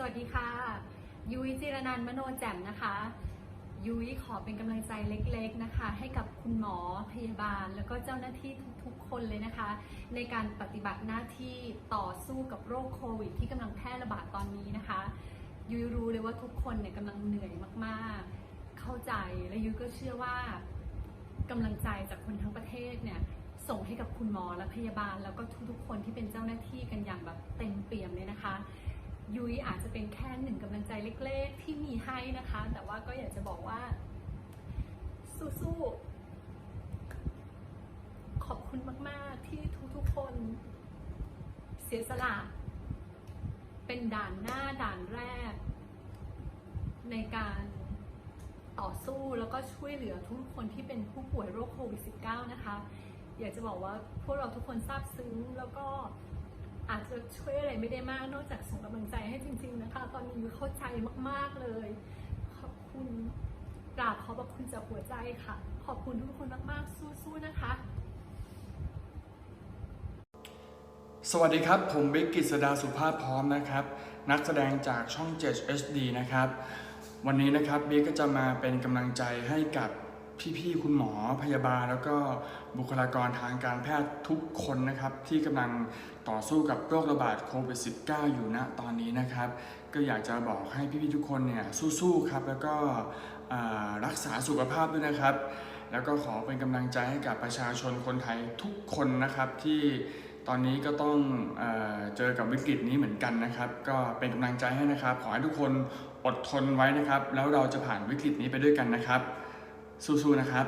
สวัสดีค่ะ ยุ้ยจิรนันมโนแจ่มนะคะ ยุ้ยขอเป็นกำลังใจเล็กๆนะคะ ให้กับคุณหมอพยาบาล แล้วก็เจ้าหน้าที่ทุกๆ คนเลยนะคะ ในการปฏิบัติหน้าที่ต่อสู้กับโรคโควิด ที่กำลังแพร่ระบาดตอนนี้นะคะ ยุ้ยรู้เลยว่าทุกคนเนี่ยกำลังเหนื่อยมากๆ เข้าใจและยุ้ยก็เชื่อว่ากำลังใจจากคนทั้งประเทศเนี่ยส่งให้กับคุณหมอและพยาบาล แล้วก็ทุกๆ คนที่เป็นเจ้าหน้าที่กันอย่างแบบเต็มเปี่ยมเลยนะคะ ยุ้ยอาจจะเป็นแค่หนึ่งกำลังใจเล็กๆ ที่มีให้นะคะ แต่ว่าก็อยากจะบอกว่า สู้ๆ ขอบคุณมากๆ ที่ทุกๆ คนเสียสละ เป็นด่านหน้าด่านแรก ในการต่อสู้แล้วก็ช่วยเหลือทุกคนที่เป็นผู้ป่วยโรคโควิด -19 นะคะ อยากจะบอกว่าพวกเราทุกคนซาบซึ้งแล้วก็ อาจจะช่วยอะไรไม่ได้มากนอกจากส่งกำลังใจให้จริง ๆ นะคะ ตอนนี้เข้าใจมากๆเลย ขอบคุณกราบขอบพระคุณจากหัวใจค่ะ ขอบคุณทุกคนมากๆสู้ๆนะคะ สวัสดีครับ ผมบิ๊กกิษดาสุภาพพร้อมนะครับ นักแสดงจากช่อง 7 HD นะครับ วันนี้นะครับบิ๊กก็จะมาเป็นกำลังใจให้กับ พี่ๆ คุณหมอพยาบาล แล้วก็บุคลากรทางการแพทย์ทุกคนนะครับ ที่กำลังต่อสู้กับโรคระบาดโควิด -19 อยู่ณตอนนี้นะครับ ก็อยากจะบอกให้พี่ๆ ทุกคนเนี่ยสู้ๆ ครับ แล้วก็รักษาสุขภาพด้วยนะครับ แล้วก็ขอเป็นกำลังใจให้กับประชาชนคนไทยทุกคนนะครับที่ตอนนี้ก็ต้องเอเจอกับวิกฤตนี้เหมือนกันนะครับ ก็เป็นกำลังใจให้นะครับ ขอให้ทุกคนอดทนไว้นะครับ แล้วเราจะผ่านวิกฤตนี้ไปด้วยกันนะครับ สู้ๆนะครับ